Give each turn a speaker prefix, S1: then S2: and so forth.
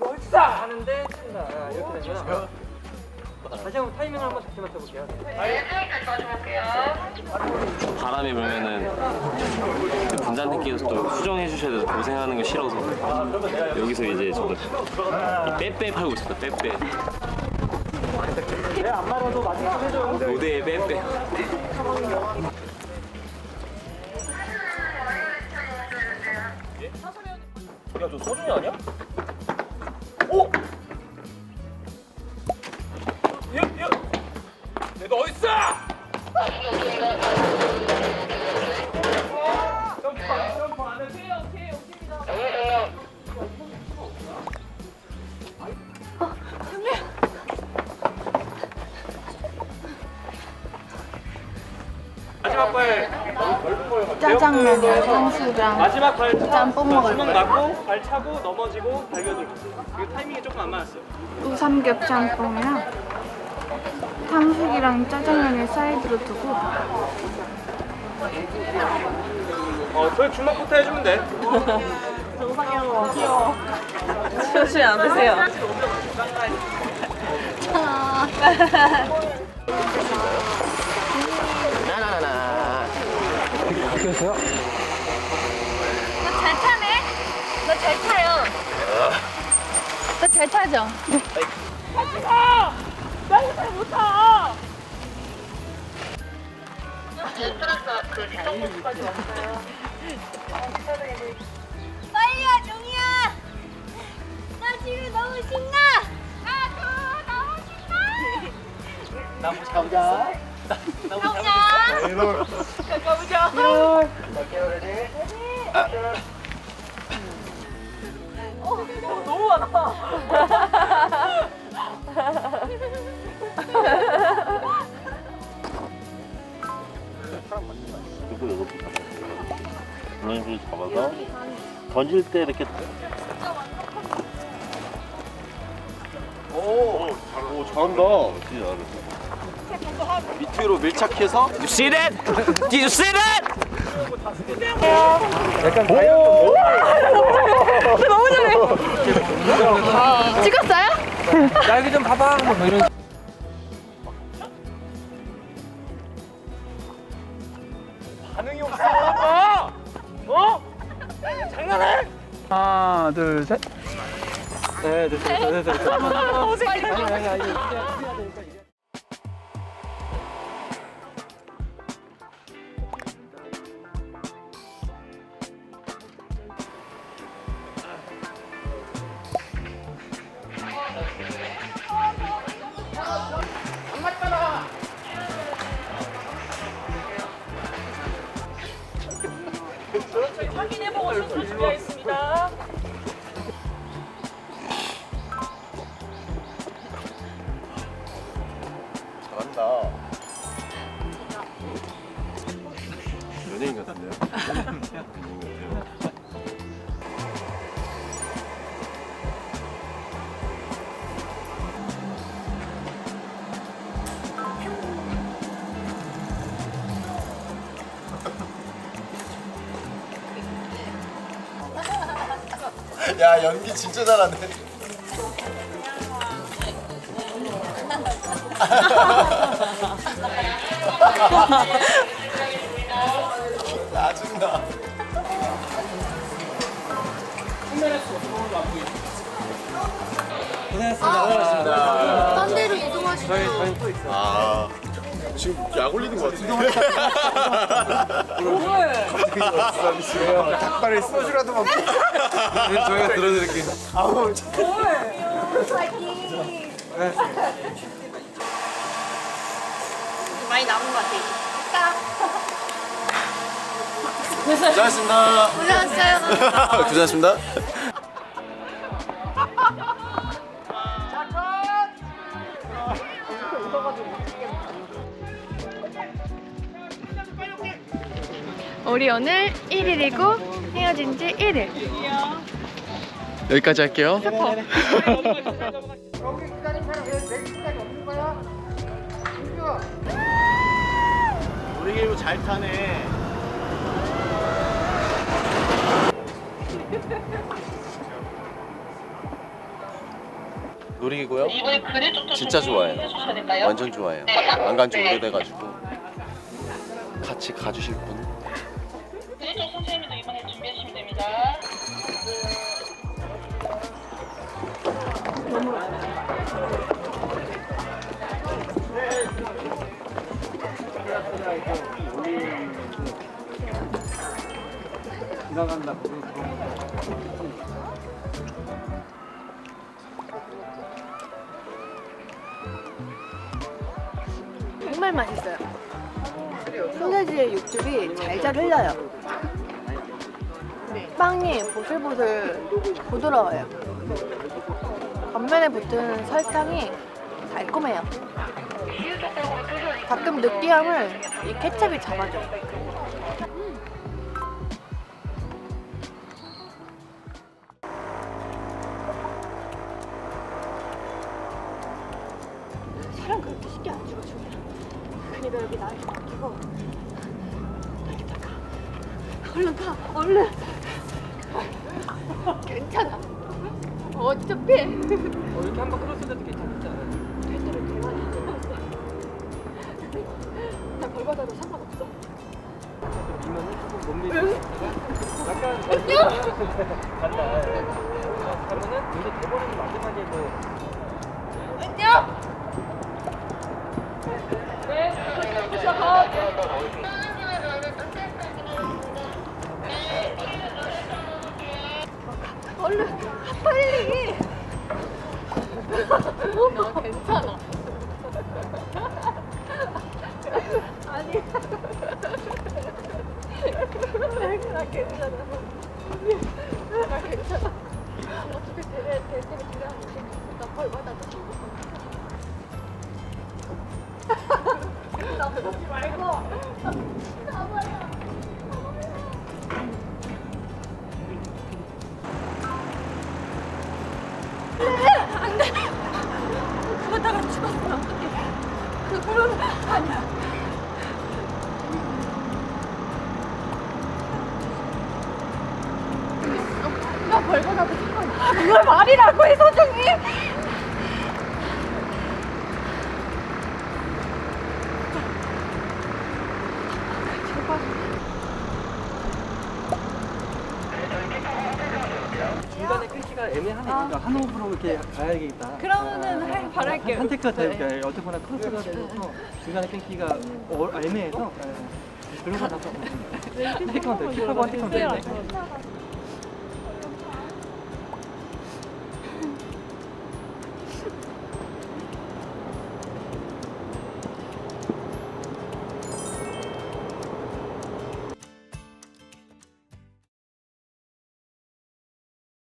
S1: 어딨어 하는데 친다 아, 이렇게 되면. 다시 한번 타이밍을 한번 다시 맞춰볼게요.
S2: 바람이 불면은 그 분장님께서 또 수정해 주셔야 돼서 고생하는 게 싫어서. 여기서 이제 저도 이 빼빼 팔고 있었다 빼빼.
S1: 내안 말아도 마지막 해줘
S2: 무대에 빼빼
S1: 야저 서준이 아니야? 마지막 발.
S3: 짜장면이랑 탕수랑
S1: 마지막 발
S3: 짬뽕 먹을
S1: 주먹
S3: 거예요.
S1: 맞고 발 차고 넘어지고 발겨들고. 이거 타이밍이 조금 안 맞았어요.
S3: 우삼겹 짬뽕이랑 탕수육이랑 짜장면을 사이드로 두고.
S1: 어 저희 주먹부터 해주면 돼.
S4: 조심 안 드세요.
S3: 너 잘 타네? 너 잘 타요 너 잘 타죠?
S5: 빨리 와, 종이야! 나 지금 너무 신나! 나도 너무 신나!
S1: 나무 잡자
S5: 종이야!
S2: 그리고 이렇게 이런 식으로 잡아서 던질 때 이렇게
S6: 오, 오 잘한다. 진짜 잘한다. 밑으로 밀착해서
S2: You see that? Did you see that?
S1: 약간 다이어트
S3: 찍었어요?
S1: 나 여기 좀 봐봐 뭐 이런 반응이 없어 어? 어? 장난해? 하나 둘 셋 네 됐어 됐어 됐어 아니 아니 아니
S6: 야 연기 진짜 잘하네. 짜증나.
S1: 고생했습니다. 고생했습니다.
S3: 딴 데로 이동하시죠
S1: 저희 저희 또 있어요.
S6: 아 지금 약 올리는 것 같은데. 닭발에 소주라도 먹고.
S1: 저희가 들어드릴게요
S6: 아우
S4: 많이 남은 것 같아.
S6: 고생하셨습니다.
S3: 고생하셨어요
S6: 고생하셨습니다.
S3: 우리 오늘 1일이고 헤어진 지 1일
S6: 여기까지 할게요. 놀이기구 잘 타네. 놀이기구요? 진짜 좋아해요. 완전 좋아해요. 안 간지 오래돼가지고 같이 가주실 분?
S7: 그쪽 선생님도 이번에 준비하시면 됩니다.
S1: 지나간다.
S8: 정말 맛있어요. 소세지의 육즙이 잘잘 흘러요. 빵이 보슬보슬 부드러워요. 겉면에 붙은 설탕이 달콤해요. 가끔 느끼함을 이 케첩이 잡아줘요. 얼른 가, 얼른. 괜찮아. 어차피
S1: 어, 이렇게 한번 끌었을 때도 괜찮겠다.
S8: 배터리 대만이. 나벌 받아도 상관없어.
S1: 이면은 조금 몸이 약간 간다. 그러면은 이제 대본은 마지막에 뭐
S8: 얼른 가, 빨리. 나 괜찮아. 아니. 나 괜찮아. 나 괜찮아. 어차피 대대 대대를 들어가는데 나벌 받아도. 나 보지 말고. 나 벌거나도 상관없어. 그걸 말이라고 해.
S1: 중간에 끊기가 애매하네. 그러니까 한 호흡으로 이렇게 가야겠다.
S8: 그러면은 할- 바랄게요.
S1: 한 테크가
S8: 네.
S1: 되니까 어쨌거나 크로스가 되어서 중간에 끊기가 어, 애매해서 예. 그런 거 나서 한 테크만 더 킥하고 한더